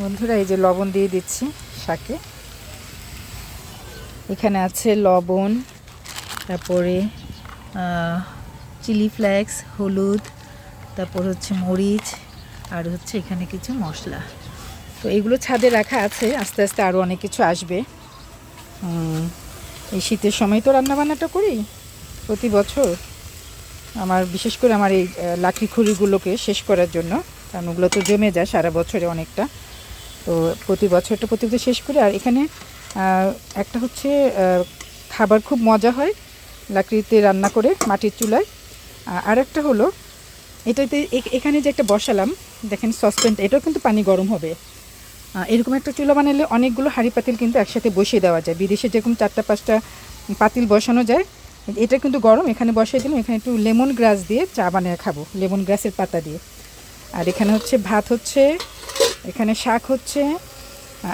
বন্ধুরা, এই যে লবণ দিয়ে দিচ্ছি শাকে। এখানে আছে লবণ, তারপরে চিলি ফ্লেক্স, হলুদ, তারপর হচ্ছে মরিচ, আর হচ্ছে এখানে কিছু মশলা। তো এগুলো ছাদে রাখা আছে, আস্তে আস্তে আরও অনেক কিছু আসবে। এই শীতের সময় তো রান্নাবান্নাটা করি, প্রতি বছর। আমার, বিশেষ করে আমার এই লাকড়ি খড়িগুলোকে শেষ করার জন্য, কারণ ওগুলো তো জমে যায় সারা বছরে অনেকটা। তো প্রতি বছরটা প্রতি বছর শেষ করি, আর এখানে একটা হচ্ছে খাবার খুব মজা হয়, লাকড়িতে রান্না করে মাটির চুলায়। আর একটা হলো, এটাতে এখানে যে একটা বসালাম, দেখেন সসপ্যান, এটাও কিন্তু পানি গরম হবে। এরকম একটা চুলা বানালে অনেকগুলো হাঁড়ি পাতিল কিন্তু একসাথে বসিয়ে দেওয়া যায়। বিদেশে যেরকম চারটা, পাঁচটা পাতিল বসানো যায়, এটা কিন্তু গরম, এখানে বসিয়ে দিলাম, এখানে একটু লেমন গ্রাস দিয়ে চা বানিয়ে খাব, লেমন গ্রাসের পাতা দিয়ে। আর এখানে হচ্ছে ভাত হচ্ছে এখানে শাক হচ্ছে।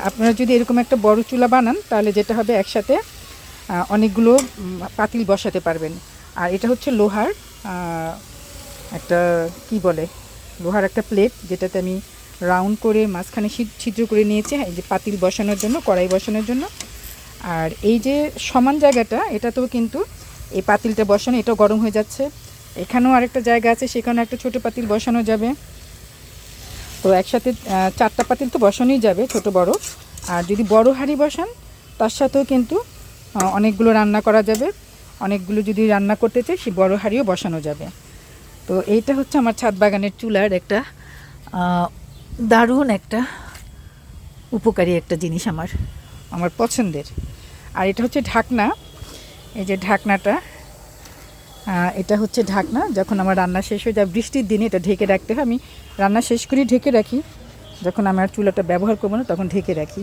আপনারা যদি এরকম একটা বড় চুলা বানান, তাহলে যেটা হবে একসাথে অনেকগুলো পাতিল বসাতে পারবেন। আর এটা হচ্ছে লোহার একটা, কি বলে, লোহার একটা প্লেট, যেটাতে আমি রাউন্ড করে মাঝখানে ছিদ্র করে নিয়েছি, এই যে পাতিল বসানোর জন্য, কড়াই বসানোর জন্য। আর এই যে সমান জায়গাটা, এটাতেও কিন্তু এই পাতিলটা বসানো, এটাও গরম হয়ে যাচ্ছে। এখানেও আরেকটা জায়গা আছে সেখানে একটা ছোটো পাতিল বসানো যাবে। তো একসাথে চারটা পাতিল তো বসানোই যাবে, ছোট বড়। আর যদি বড় হাঁড়ি বসান, তার সাথেও কিন্তু অনেকগুলো রান্না করা যাবে। অনেকগুলো যদি রান্না করতে চাই সে বড় হাঁড়িও বসানো যাবে। তো এইটা হচ্ছে আমার ছাদ বাগানের চুলার একটা দারুণ একটা উপকারী একটা জিনিস আমার আমার পছন্দের। আর এটা হচ্ছে ঢাকনা। এই যে ঢাকনাটা এটা হচ্ছে ঢাকনা, যখন আমার রান্না শেষ হয়ে যায়, বৃষ্টির দিনে এটা ঢেকে রাখতে হয়, আমি রান্না শেষ করি, ঢেকে রাখি। যখন আমার চুলাটা ব্যবহার করব না, তখন ঢেকে রাখি।